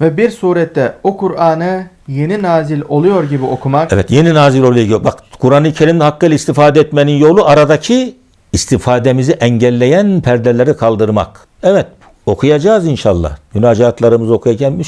Ve bir surette o Kur'an'ı yeni nazil oluyor gibi okumak Evet yeni nazil oluyor. Bak Kur'an-ı Kerim'in hakkıyla istifade etmenin yolu aradaki istifademizi engelleyen perdeleri kaldırmak. Evet okuyacağız inşallah. Münacatlarımızı okuyarken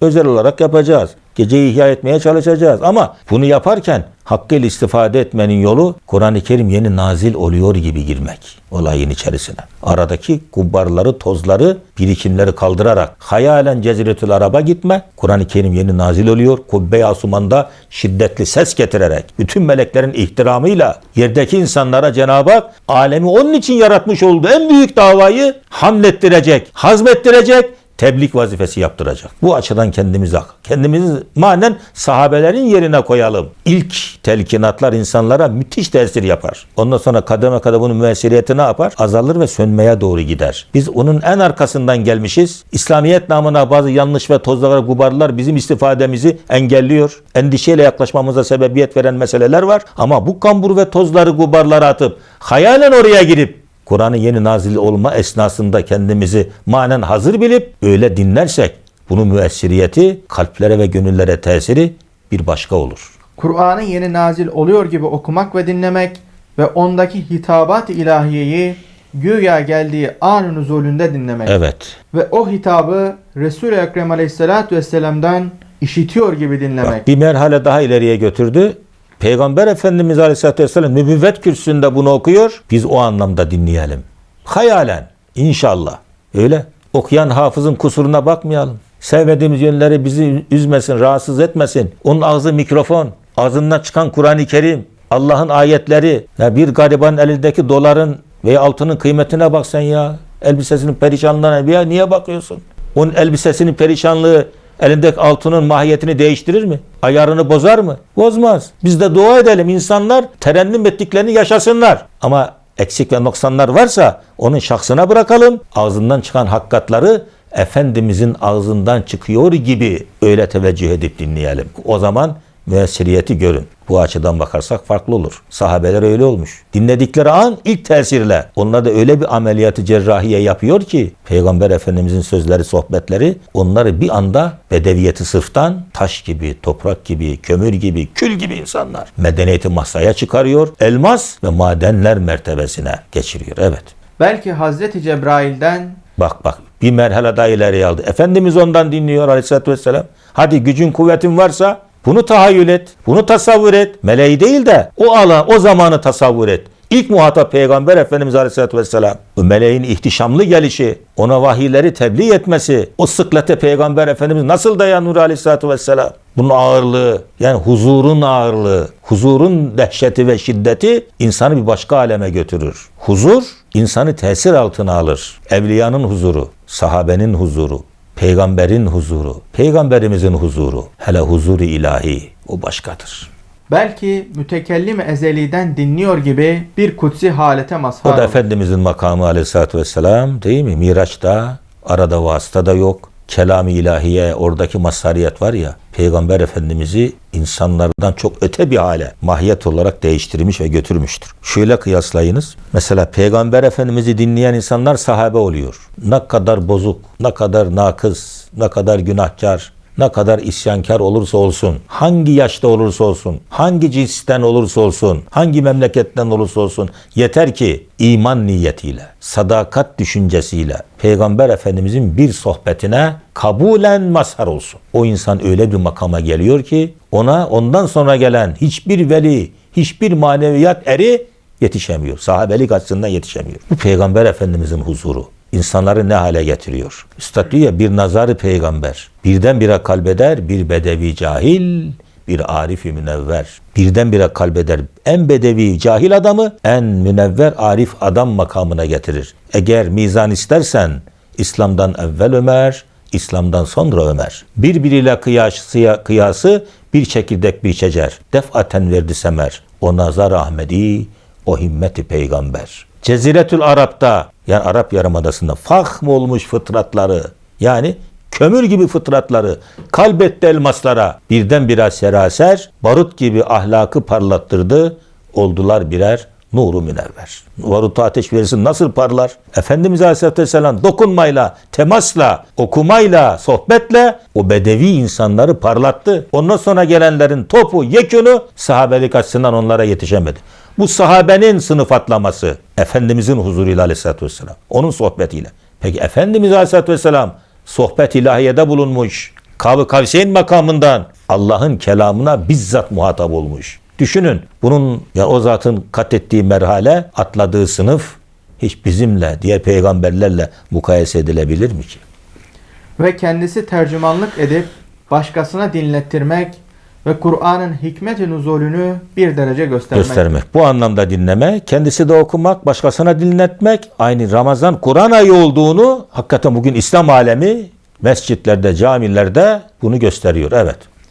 özel olarak yapacağız. Geceyi ihya etmeye çalışacağız. Ama bunu yaparken hakkıyla istifade etmenin yolu Kur'an-ı Kerim yeni nazil oluyor gibi girmek olayın içerisine. Aradaki kubbarları, tozları, birikimleri kaldırarak hayalen Ceziretül Arab'a gitme. Kur'an-ı Kerim yeni nazil oluyor. Kubbe-i Asuman'da şiddetli ses getirerek bütün meleklerin ihtiramıyla yerdeki insanlara Cenab-ı Hak alemi onun için yaratmış olduğu en büyük davayı hamlettirecek, hazmettirecek, tebliğ vazifesi yaptıracak. Bu açıdan kendimizi kendimizi manen sahabelerin yerine koyalım. İlk telkinatlar insanlara müthiş tesir yapar. Ondan sonra kademe kademe bunun müessiriyeti ne yapar? Azalır ve sönmeye doğru gider. Biz onun en arkasından gelmişiz. İslamiyet namına bazı yanlış ve tozlar, gubarlar bizim istifademizi engelliyor. Endişeyle yaklaşmamıza sebebiyet veren meseleler var. Ama bu kambur ve tozları, gubarları atıp hayalen oraya girip Kur'an'ın yeni nazil olma esnasında kendimizi manen hazır bilip öyle dinlersek bunun müessiriyeti kalplere ve gönüllere tesiri bir başka olur. Kur'an'ı yeni nazil oluyor gibi okumak ve dinlemek ve ondaki hitabat-ı ilahiyeyi güya geldiği an nuzulünde dinlemek. Evet. Ve o hitabı Resul-i Ekrem Aleyhisselatü Vesselam'dan işitiyor gibi dinlemek. Bak, bir merhale daha ileriye götürdü. Peygamber Efendimiz Aleyhisselatü Vesselam nübüvvet kürsüsünde bunu okuyor. Biz o anlamda dinleyelim. Hayalen inşallah. Öyle. Okuyan hafızın kusuruna bakmayalım. Sevmediğimiz yönleri bizi üzmesin, rahatsız etmesin. Onun ağzı mikrofon. Ağzından çıkan Kur'an-ı Kerim. Allah'ın ayetleri. Ya bir garibanın elindeki doların veya altının kıymetine bak sen ya. Elbisesinin perişanlığına ya niye bakıyorsun? Onun elbisesinin perişanlığı elindeki altının mahiyetini değiştirir mi? Ayarını bozar mı? Bozmaz. Biz de dua edelim insanlar terennüm ettiklerini yaşasınlar. Ama eksik ve noksanlar varsa onun şahsına bırakalım. Ağzından çıkan hakikatları Efendimizin ağzından çıkıyor gibi öyle teveccüh edip dinleyelim. O zaman müessiriyeti görün. Bu açıdan bakarsak farklı olur. Sahabeler öyle olmuş. Dinledikleri an ilk tesirle onlar da öyle bir ameliyatı cerrahiye yapıyor ki Peygamber Efendimizin sözleri, sohbetleri onları bir anda bedeviyeti sırftan taş gibi, toprak gibi, kömür gibi, kül gibi insanlar medeniyeti masaya çıkarıyor. Elmas ve madenler mertebesine geçiriyor. Evet. Belki Hazreti Cebrail'den Bak bak bir merhale daha ileriye aldı. Efendimiz ondan dinliyor aleyhissalatü vesselam. Hadi gücün kuvvetin varsa bunu tahayyül et. Bunu tasavvur et. Meleği değil de o alan o zamanı tasavvur et. İlk muhatap Peygamber Efendimiz Aleyhisselatü Vesselam. O meleğin ihtişamlı gelişi, ona vahiyleri tebliğ etmesi, o sıklete Peygamber Efendimiz nasıl dayanır Aleyhisselatü Vesselam? Bunun ağırlığı, yani huzurun ağırlığı, huzurun dehşeti ve şiddeti insanı bir başka aleme götürür. Huzur, insanı tesir altına alır. Evliyanın huzuru, sahabenin huzuru, peygamberin huzuru, peygamberimizin huzuru, hele huzuru ilahi, o başkadır. belki mütekellim ezeliden dinliyor gibi bir kutsi halete O mazhar da olur. Efendimizin makamı aleyhissalatü vesselam değil mi? Miraç'ta arada vasıta da yok. Kelam-ı ilahiye oradaki mazhariyet var ya Peygamber Efendimiz'i insanlardan çok öte bir hale mahiyet olarak değiştirmiş ve götürmüştür. Şöyle kıyaslayınız. Mesela Peygamber Efendimiz'i dinleyen insanlar sahabe oluyor. Ne kadar bozuk, ne kadar nakız, ne kadar günahkar, ne kadar isyankar olursa olsun, hangi yaşta olursa olsun, hangi cinsten olursa olsun, hangi memleketten olursa olsun, yeter ki iman niyetiyle, sadakat düşüncesiyle, Peygamber Efendimizin bir sohbetine kabulen mazhar olsun. O insan öyle bir makama geliyor ki, ona ondan sonra gelen hiçbir veli, hiçbir maneviyat eri yetişemiyor. Sahabelik açısından yetişemiyor. Bu Peygamber Efendimizin huzuru insanları ne hale getiriyor? Üstad bir nazarı peygamber. Birdenbire kalbeder bir bedevi cahil, bir arifi münevver. Birdenbire kalbeder en bedevi cahil adamı en münevver arif adam makamına getirir. Eğer mizan istersen İslam'dan evvel Ömer, İslam'dan sonra Ömer. Birbiriyle kıyası, kıyası bir çekirdek bir şecer. Defaten verdi semer. O nazar Ahmedi, o himmeti peygamber. Ceziretül Arap'ta yani Arap Yarımadası'nda fahm olmuş fıtratları yani kömür gibi fıtratları kalbetti elmaslara birdenbire seraser barut gibi ahlakı parlattırdı oldular birer nuru münevver. Varuta ateş verirsin nasıl parlar? Efendimiz Aleyhisselatü Vesselam dokunmayla, temasla, okumayla, sohbetle o bedevi insanları parlattı. Ondan sonra gelenlerin topu, yekünü sahabelik açısından onlara yetişemedi. Bu sahabenin sınıf atlaması Efendimizin huzuruyla Aleyhisselatü Vesselam. Onun sohbetiyle. Peki Efendimiz Aleyhisselatü Vesselam sohbet ilahiyede bulunmuş. Kav-ı Kavseyn makamından Allah'ın kelamına bizzat muhatap olmuş. Düşünün bunun ya o zatın kat ettiği merhale atladığı sınıf hiç bizimle diğer peygamberlerle mukayese edilebilir mi ki? Ve kendisi tercümanlık edip başkasına dinlettirmek ve Kur'an'ın hikmet-i nuzulünü bir derece göstermek. Göstermek. Bu anlamda dinleme, kendisi de okumak, başkasına dinletmek, aynı Ramazan Kur'an ayı olduğunu hakikaten bugün İslam alemi mescitlerde, camilerde bunu gösteriyor. Evet.